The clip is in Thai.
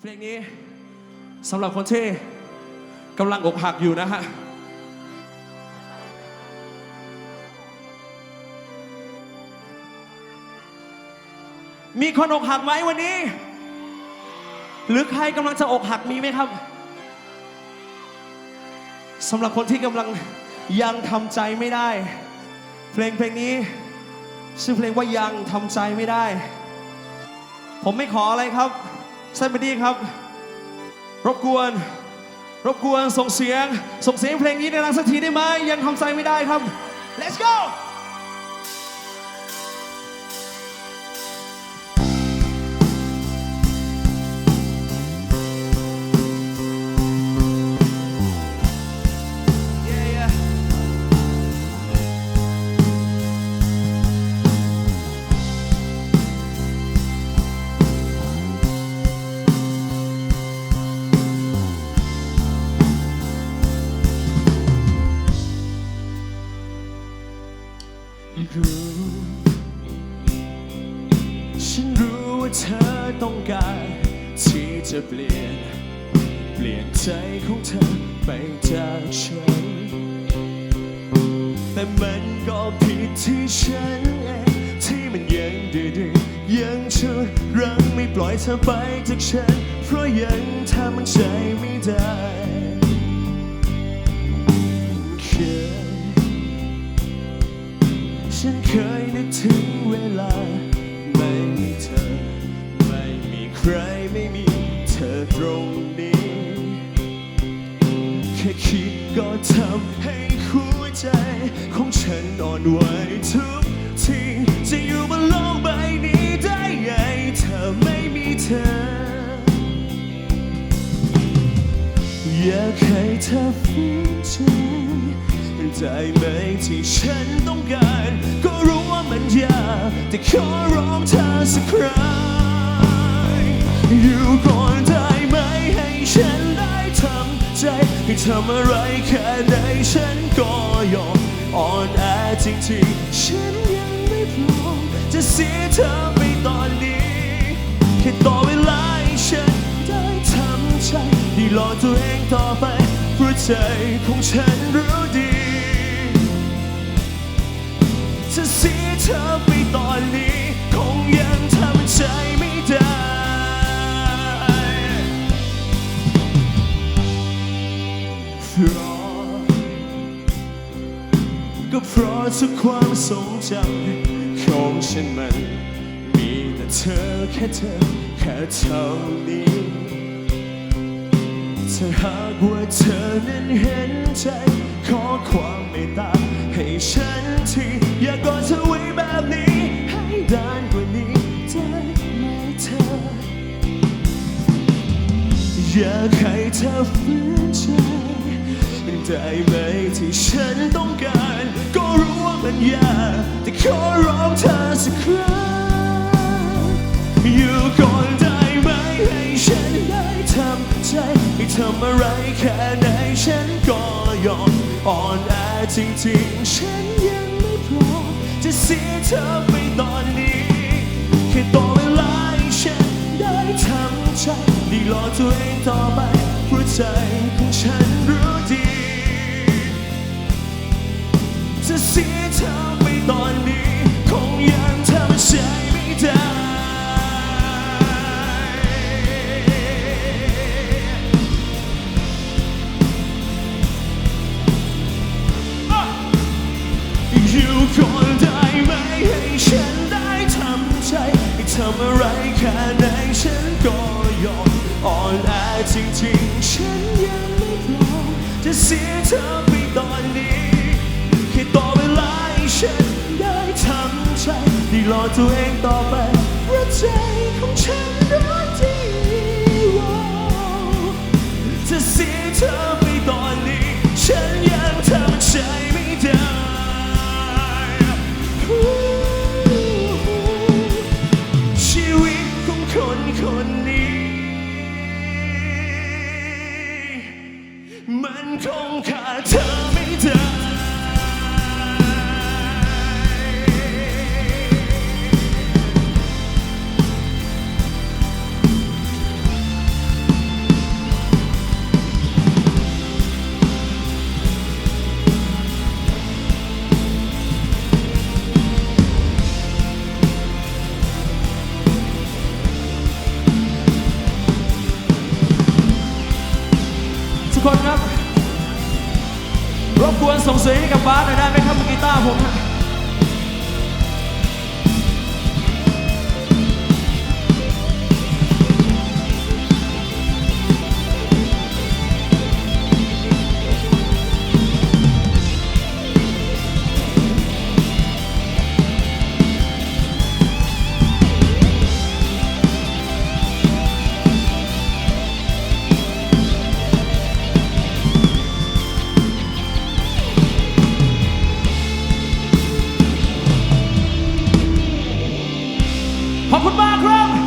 เพลงนี้สำหรับคนที่กำลังอกหักอยู่นะฮะมีคนอกหักไหมวันนี้ หรือใครกำลังจะอกหักมีไหมครับสำหรับคนที่กำลังยังทำใจไม่ได้ เพลงเพลงนี้ ชื่อเพลงว่ายังทำใจไม่ได้ ผมไม่ขออะไรครับ แซมบดีครับ รบกวน รบกวนส่งเสียง ส่งเสียงเพลงนี้ในรังสักทีได้ไหมยังทำใจไม่ได้ครับ let's go รู้ ฉันรู้ว่าเธอต้องการที่จะเปลี่ยน เปลี่ยนใจของเธอไปจากฉัน แต่มันก็ผิดที่ฉันเองที่มันยังดื้อยังชุดรั้งไม่ปล่อยเธอไปจากฉัน เพราะยังทำมันใจไม่ได้ ฉันเคยนึกถึงเวลา ไม่มีเธอ ไม่มีใครไม่มีเธอตรงนี้ แค่คิดก็ทำให้หัวใจ ของฉันอ่อนไหวทุกทีจะอยู่บนโลกใบนี้ได้ไงเธอไม่มีเธอ อยากให้เธอฝืน ได้ไหมที่ฉันต้องการ ก็รู้ว่ามันยากแต่ขอร้องเธอสักครั้งอยู่ก่อนได้ไหมให้ฉันได้ทำใจให้ทำอะไรแค่ไหนฉันก็ยอมอ่อนแอจริงๆฉันยังไม่พร้อมจะเสียเธอไปตอนนี้แค่ต่อเวลาให้ฉันได้ทำใจได้รอตัวเองต่อไปเพราะใจของฉันรู้ ดีถ้าเสียเธอไปตอนนี้ คงยังทำใจไม่ได้ เพราะก็เพราะทุกความทรงจำของฉันมัน มีแต่เธอแค่เธอ แค่เท่านี้ถ้าหากว่าเธอนั้นเห็นใจ ขอความเมตตา ให้ฉันทีอย่ากอดเธอไว้แบบนี้ ให้ดานกว่านี้ได้ไหมเธอ อยากให้เธอฝืนใจได้ไหมที่ฉันต้องการ ก็รู้ว่ามันยากแต่ขอร้องเธอสักครั้งอยู่ก่อนได้ไหมให้ฉันได้ทำใจให้ทำอะไรแค่ไหนฉันก็ยอมอ่อนแอ จริงๆ ฉันยังไม่พร้อมจะเสียเธอไปตอนนี้แค่ต่อเวลาให้ฉันได้ทำใจได้รอตัวเองต่อไปเพราะใจของฉันรู้ดีจะเสียเธอไปตอนนี้คงยัง ทำอะไรแค่ไหนฉันก็ยอมอ่อนแอจริงๆ ฉันยังไม่พร้อมจะเสียเธอไปตอนนี้แค่ต่อเวลาให้ฉันได้ทำใจด้รอตัวเองต่อไปเพราะใจของฉันรู้ดีว่จะเสียเธอไปตอนนี้ฉัน นี้ มันคงข คนครับ รบกวนส่งเสียงให้กับบาสหน่อยได้ไหมครับมือกีตาร์ผมฮะ อบคุณมากครับ